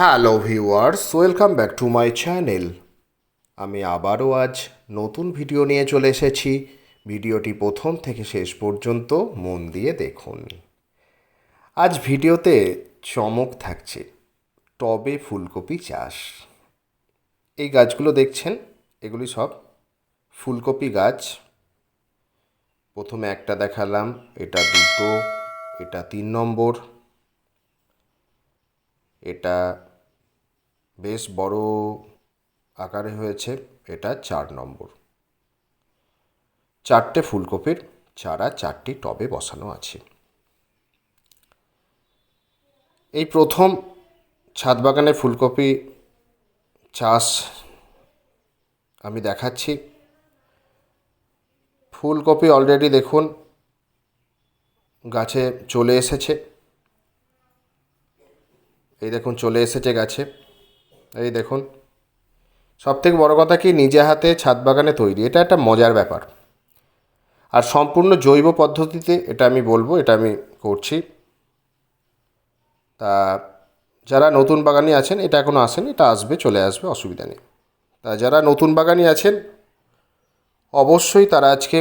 Hello viewers welcome back to my channel আমি আবারও আজ নতুন ভিডিও নিয়ে চলে এসেছি। ভিডিওটি প্রথম থেকে শেষ পর্যন্ত মন দিয়ে দেখুন। আজ ভিডিওতে চমক থাকছে। টবে ফুলকপি চাষ। এই গাছগুলো দেখছেন? এগুলি সব ফুলকপি গাছ। প্রথমে একটা দেখালাম। এটা দুটো, এটা তিন নম্বর। এটা বেশ বড় আকারে হয়েছে। এটা চার নম্বর। চারটে ফুলকপির চারা, চারটি টবে বসানো আছে। এই প্রথম ছাদ বাগানে ফুলকপি চাষ আমি দেখাচ্ছি। ফুলকপি অলরেডি দেখুন, গাছে চলে এসেছে। এই দেখুন, চলে এসেছে গাছে। এই দেখুন। সব থেকে বড়ো কথা কি, নিজে হাতে ছাদ বাগানে তৈরি, এটা একটা মজার ব্যাপার। আর সম্পূর্ণ জৈব পদ্ধতিতে এটা আমি বলব, এটা আমি করছি। তা যারা নতুন বাগানি আছেন, এটা এখনও আসেন, এটা আসবে, চলে আসবে, অসুবিধা নেই। তা যারা নতুন বাগানি আছেন, অবশ্যই তারা আজকে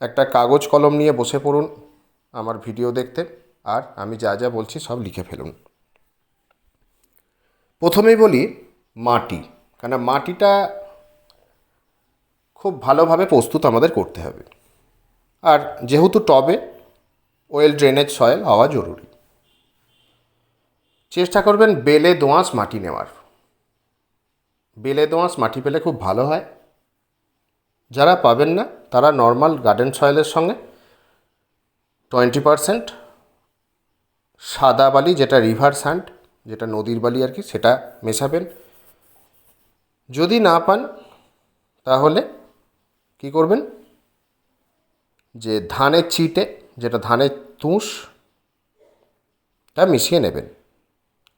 একটা কাগজ কলম নিয়ে বসে পড়ুন আমার ভিডিও দেখতে, আর আমি যা যা বলছি সব লিখে ফেলুন। প্রথমেই বলি মাটি কেন মাটিটা খুব ভালোভাবে প্রস্তুত আমাদের করতে হবে। আর যেহেতু টবে ওয়েল ড্রেনেজ সয়েল হওয়া জরুরি। চেষ্টা করবেন বেলে দোঁয়াশ মাটি নেওয়ার। বেলে দোঁয়াশ মাটি পেলে খুব ভালো হয়। যারা পাবেন না, তারা নর্মাল গার্ডেন সয়েলের সঙ্গে টোয়েন্টি পারসেন্ট সাদা বালি, যেটা রিভার স্যান্ড যেটা নদীর বালি আর কি, সেটা মেশাবেন। যদি না পান, তাহলে কি করবেন? যে ধানের চিটে যেটা ধানের তুষ, তা মিশিয়ে নেবেন।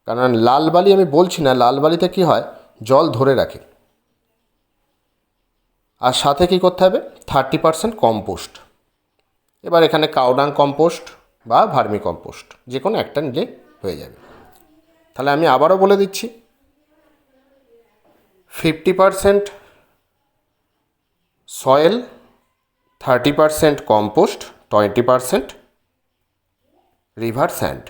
কারণ লাল বালি, আমি বলছি না, লাল বালিতে কী হয়? জল ধরে রাখে। আর সাথে কী করতে হবে? থার্টি পারসেন্ট কম্পোস্ট এবার এখানে কাউডাং কম্পোস্ট বা ভার্মি কম্পোস্ট যে কোনো একটা নিলে হয়ে যাবে। তাহলে আমি আবারও বলে দিচ্ছি fifty percent soil thirty percent compost twenty percent river sand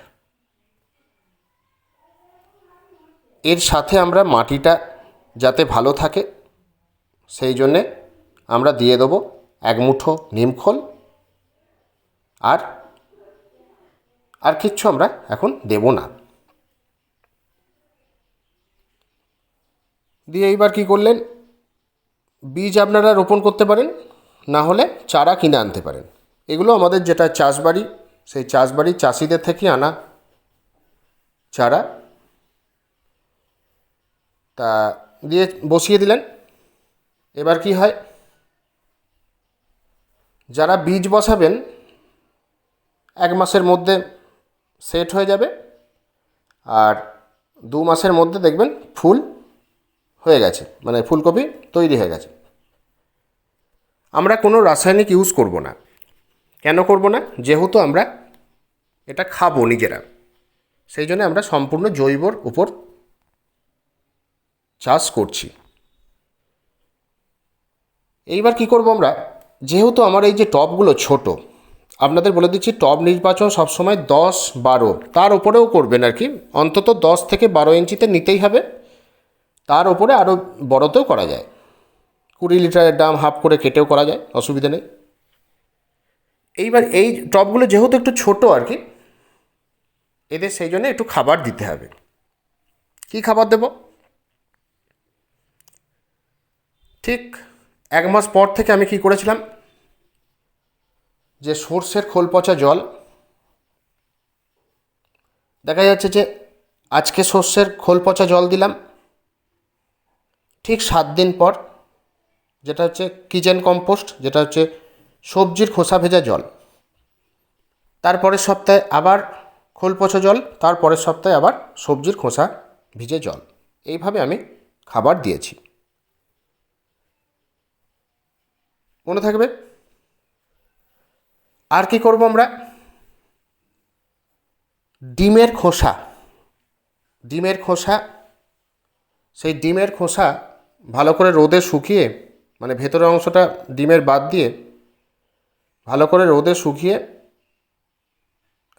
এর সাথে আমরা মাটিটা যাতে ভালো থাকে, সেই জন্যে আমরা দিয়ে দেবো এক মুঠো নিমখোল আর আর কিচ্ছু আমরা এখন দেব না। দিয়ে এইবার কি করলেন? বীজ আপনারা রোপণ করতে পারেন, না হলে চারা কিনে আনতে পারেন। এগুলো আমাদের যেটা চাষবাড়ি, সেই চাষবাড়ি চাষিদের থেকে আনা চারা। তা দিয়ে বসিয়ে দিলেন। এবার কি হয়? যারা বীজ বসাবেন, এক মাসের মধ্যে সেট হয়ে যাবে। আর দু মাসের মধ্যে দেখবেন ফুল হয়ে গেছে মানে ফুলকপি তৈরি হয়ে গেছে। আমরা কোনো রাসায়নিক ইউজ করব না। কেন করব না? যেহেতু আমরা এটা খাব নিজেরা। সেই জন্য আমরা সম্পূর্ণ জৈবর উপর চাষ করছি। এইবার কি করব আমরা? যেহেতু আমার এই যে টবগুলো ছোট, আপনাদের বলে দিচ্ছি টব নির্বাচন সবসময় দশ বারো, তার উপরেও করবেন আর কি। অন্তত দশ থেকে বারো ইঞ্চিতে নিতেই হবে। তার ওপরে আরও বড়তেও করা যায়। কুড়ি লিটারের দাম হাফ করে কেটেও করা যায়, অসুবিধা নেই। এইবার এই টবগুলো যেহেতু একটু ছোট আর কি, এদের সেই জন্য একটু খাবার দিতে হবে। কী খাবার দেব? ঠিক এক মাস পর থেকে আমি কি করেছিলাম? যে সর্ষের খোল পচা জল, দেখা যাচ্ছে যে আজকে সর্ষের খোল পচা জল দিলাম ঠিক সাত দিন পর যেটা হচ্ছে কিচেন কম্পোস্ট, যেটা হচ্ছে সবজির খোসা ভেজা জল। তারপরের সপ্তাহে আবার খোল পচা জল, তারপরের সপ্তাহে আবার সবজির খোসা ভিজে জল। এইভাবে আমি খাবার দিয়েছি। মনে থাকবে? আর কি করব আমরা? ডিমের খোসা। ডিমের খোসা, সেই ডিমের খোসা ভালো করে রোদে শুকিয়ে মানে ভেতরের অংশটা ডিমের বাদ দিয়ে ভালো করে রোদে শুকিয়ে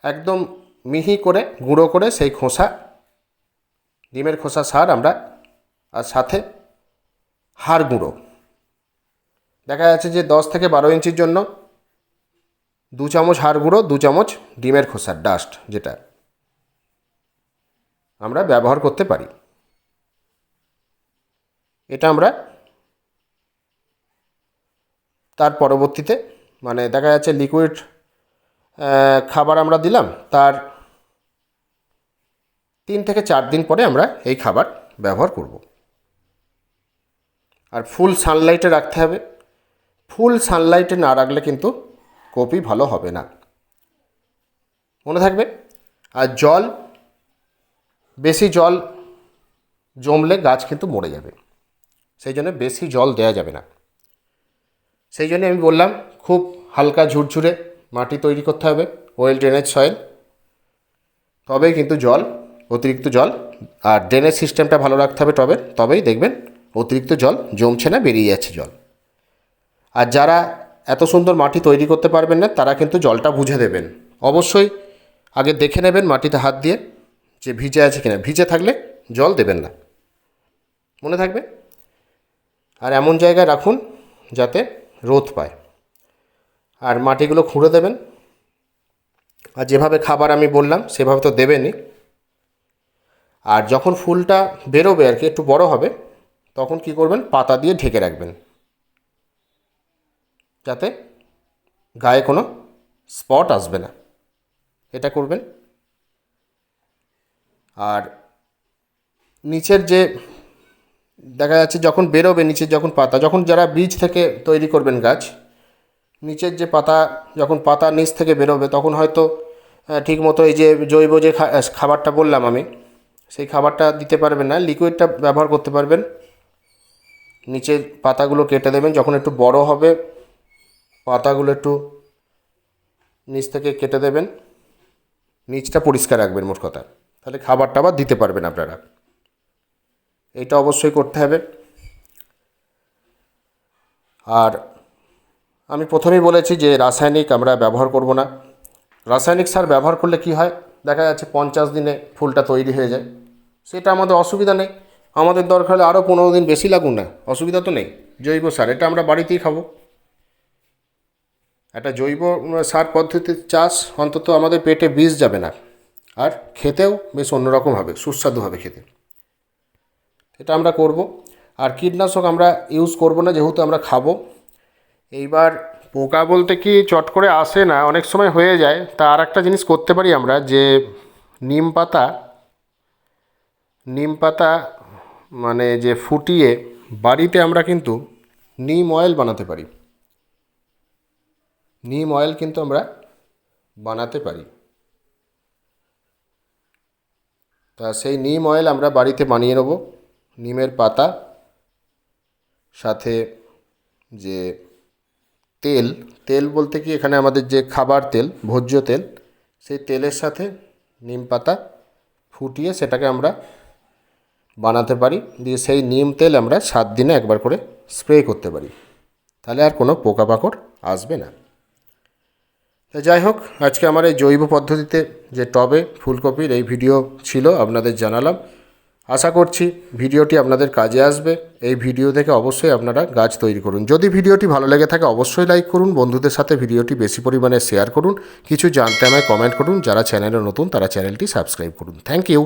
একদম মিহি করে, গুঁড়ো করে সেই খোসা, ডিমের খোসা সার আমরা আর সাথে হাড় গুঁড়ো। দেখা যাচ্ছে যে দশ থেকে বারো ইঞ্চির জন্য দু চামচ হাড় গুঁড়ো, দু চামচ ডিমের খোসার ডাস্ট যেটা আমরা ব্যবহার করতে পারি। এটা আমরা তার পরবর্তীতে মানে দেখা যাচ্ছে লিকুইড খাবার আমরা দিলাম, তার তিন থেকে চার দিন পরে আমরা এই খাবার ব্যবহার করব। আর ফুল সানলাইটে রাখতে হবে। ফুল সানলাইটে না রাখলে কিন্তু কপি ভালো হবে না। মনে থাকবে? আর জল, বেশি জল জমলে গাছ কিন্তু মরে যাবে। সেই জন্য বেশি জল দেওয়া যাবে না। সেই জন্য আমি বললাম, খুব হালকা ঝুরঝুরে মাটি তৈরি করতে হবে ওয়েল ড্রেনেজ সয়েল তবেই কিন্তু জল, অতিরিক্ত জল আর ড্রেনেজ সিস্টেমটা ভালো রাখতে হবে টবে। তবেই দেখবেন অতিরিক্ত জল জমছে না, বেরিয়ে যাচ্ছে জল। আর যারা এত সুন্দর মাটি তৈরি করতে পারবেন না, তারা কিন্তু জলটা বুঝে দেবেন। অবশ্যই আগে দেখে নেবেন মাটিতে হাত দিয়ে যে ভিজে আছে কিনা। ভিজে থাকলে জল দেবেন না। মনে থাকবে? আর এমন জায়গায় রাখুন যাতে রোদ পায়। আর মাটিগুলো খুঁড়ে দেবেন। আর যেভাবে খাবার আমি বললাম, সেভাবে তো দেবেনই। আর যখন ফুলটা বেরোবে আর কি, একটু বড় হবে, তখন কি করবেন? পাতা দিয়ে ঢেকে রাখবেন। যাতে গায়ে কোনো স্পট আসবে না। এটা করবেন। আর নিচের যে দেখা যাচ্ছে যখন বেরোবে নিচের যখন পাতা, যখন যারা বীজ থেকে তৈরি করবেন গাছ, নিচের যে পাতা, যখন পাতা নিচ থেকে বেরোবে, তখন হয়তো ঠিক মতো এই যে জৈব যে খাবারটা বললাম আমি, সেই খাবারটা দিতে পারবেন না লিকুইডটা ব্যবহার করতে পারবেন। নিচের পাতাগুলো কেটে দেবেন, যখন একটু বড় হবে, পাতাগুলো একটু নিচ থেকে কেটে দেবেন। নিচটা পরিষ্কার রাখবেন মোট কথা। তাহলে খাবারটা আবার দিতে পারবেন আপনারা। এটা অবশ্যই করতে হবে। আর আমি প্রথমেই বলেছি যে রাসায়নিক আমরা ব্যবহার করব না। রাসায়নিক সার ব্যবহার করলে কি হয়? দেখা যাচ্ছে পঞ্চাশ দিনে ফুলটা তৈরি হয়ে যায়। সেটা আমাদের অসুবিধা নেই। আমাদের দরকার হলে আরও পনেরো দিন বেশি লাগুন না। অসুবিধা তো নেই। জৈব সার, এটা আমরা বাড়িতেই খাব। একটা জৈব সার পদ্ধতির চাষ, অন্তত আমাদের পেটে বিষ যাবে না। আর খেতেও বেশ অন্যরকম হবে, সুস্বাদু হবে খেতে। এটা আমরা করব। আর কীটনাশক আমরা ইউজ করব না, যেহেতু আমরা খাব। এইবার পোকা বলতে কি চট করে আসে না, অনেক সময় হয়ে যায়। তা আর একটা জিনিস করতে পারি আমরা, যে নিম পাতা নিম পাতা মানে যে ফুটিয়ে বাড়িতে আমরা কিন্তু নিম অয়েল বানাতে পারি। নিম অয়েল কিন্তু আমরা বানাতে পারি। তা সেই নিম অয়েল আমরা বাড়িতে বানিয়ে নেব। নিমের পাতা, সাথে যে তেল তেল বলতে কি এখানে আমাদের যে খাবার তেল, ভোজ্য তেল, সেই তেলের সাথে নিম পাতা ফুটিয়ে সেটাকে আমরা বানাতে পারি। দিয়ে সেই নিম তেল আমরা সাত দিনে একবার করে স্প্রে করতে পারি। তাহলে আর কোনো পোকামাকড় আসবে না। তা যাই হোক, আজকে আমার এই জৈব পদ্ধতিতে যে টবে ফুলকপির এই ভিডিও ছিল, আপনাদের জানালাম। আশা করছি ভিডিওটি আপনাদের কাজে আসবে। এই ভিডিও থেকে অবশ্যই আপনারা গাছ তৈরি করুন। যদি ভিডিওটি ভালো লেগে থাকে অবশ্যই লাইক করুন, বন্ধুদের সাথে ভিডিওটি বেশি পরিমাণে শেয়ার করুন। কিছু জানতে আমায় কমেন্ট করুন, যারা চ্যানেলে নতুন তারা চ্যানেলটি সাবস্ক্রাইব করুন। Thank you.